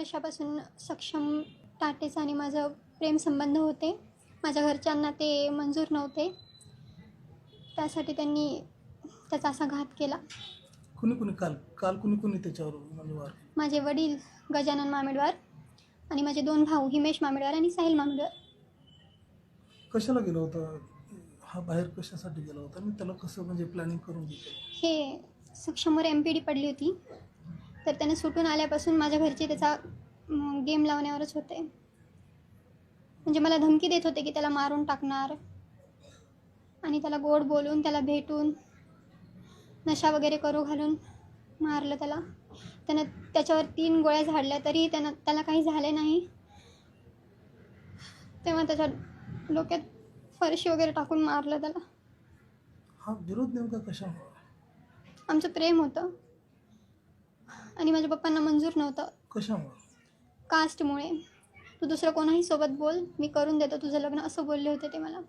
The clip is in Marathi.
पहिल्यापासून सक्षम टाटेचं आणि माझं प्रेमसंबंध होते. माझ्या घरच्यांना ते मंजूर नव्हते. त्यासाठी त्यांनी त्याचा असा घात केला. कुणी कुणी काल काल कुणी कुणी त्याच्यावर म्हणजे वार? केला? माझे वडील गजानन मामेडवार आणि माझे दोन भाऊ हिमेश मामेडवार आणि साहिल मामेडवार. कशाला गेला होता? हा बाहेर कशासाठी गेला होता? आणि त्याला कसं म्हणजे प्लॅनिंग करून घेतलं? हे सक्षमवर एम पी डी पडली होती. तर त्याने सुटून आल्यापासून माझ्या घरचे त्याचा गेम लावण्यावरच होते. म्हणजे मला धमकी देत होते की त्याला मारून टाकणार आणि त्याला गोड बोलून त्याला भेटून नशा वगैरे करू घालून मारलं त्याला. त्यानं त्याच्यावर तीन गोळ्या झाडल्या तरी त्यानं त्याला काही झाले नाही. तेव्हा त्याच्या डोक्यात फरशी वगैरे टाकून मारलं त्याला. हा विरोध नेमका कशामुळे? आमचं प्रेम होतं. आणि माझ्या पप्पांना मंजूर नव्हतं. कशामुळे? कास्टमुळे तू दुसरं कोणाही सोबत बोल. मी करून देतो तुझं लग्न. असं बोलले होते ते मला.